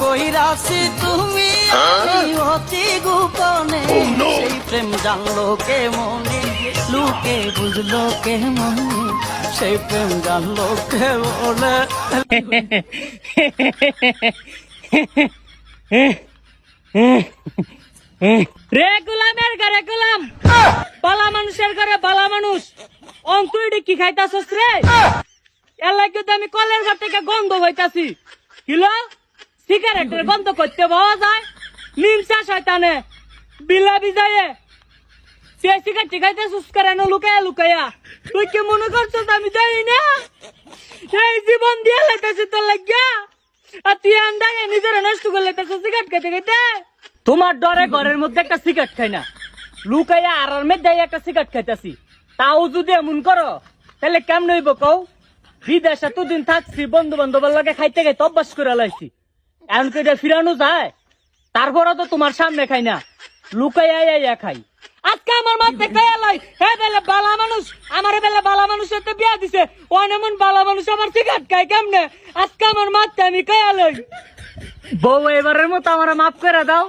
কইরাছি তুমি অতি গোপনে সেই প্রেম জানলো কে মনে লোকে বুঝলো কে মনে সেই প্রেম জানলো কে বলে রে গোলামের ঘরে গোলাম। বালা মানুষের ঘরে বালা মানুষ। অঙ্কুই কি খাইতাছস রে? এর লাগে আমি কলের ঘর থেকে গন্ধ হইতাছি। কিলো সিগারেটের গন্ধ করতে পাওয়া যায়। নিমসা শয়তানে। বিলা বিজায়ে সে সিগারেট খাইতে সুস করে না, লুকায়া লুকায়া। তুই কি মনে করছিস আমি জানি না? এই জীবন দিয়ে লাইতেছি তোর লাগিয়া। আর তুই আন্দাকে নিজের নষ্ট করে লাইতেছিস সিগারেট খেতে খেতে। তোমার ডরে ঘরের মধ্যে একটা সিগারেট খাই না। লুকাইয়া আর মধ্যে একটা সিগারেট খাইতাছি। তাও যদি এমন করো, তাহলে কেমন হইব কও? বিদেশে দুদিন থাকছি বন্ধু বান্ধবের লগে খাইতে খাইতে অভ্যাস করে লাইছি। এখন কি এটা ফিরানো যায় তারপরে তো তোমার সামনে খাই না। লুকাইয়া ইয়া খাই। আজকে আমার মাঝে খাইয়া লাই হে বেলে বালা মানুষ আমার বেলে বালা মানুষের তো বিয়া দিছে ওই এমন বালা মানুষ আমার সিগারেট খাই কেমনে? আজকে আমার মাঝে আমি খাইয়া লাই। বউ এবারের মতো আমার মাফ করে দাও।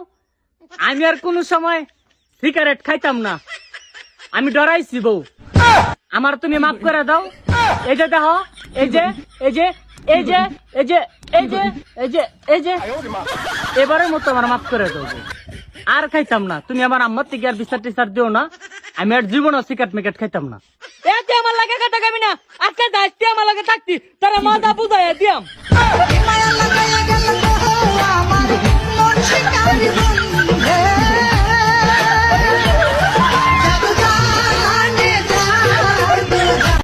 আমি আর কোন সময় সিগারেট খাইতাম না। আমি ডরাইছি বউ। আমার তুমি মাফ করে দাও। এই যে দেখো এই যে এই যে এই যে এই যে এই যে এই যে এই যে। এবারের মতো আমার মাফ করে দেবো আর খাইতাম না। তুমি আমার আম্মার থেকে আর বিচার টিচার দিও না। আমি আর জীবন সিকেট মিকেট খাইতাম না। এতে আমার লাগে কাটা খাবি না। আজকে আমার লাগে থাকতি। তারা মাথা বুঝাই দিয়াম।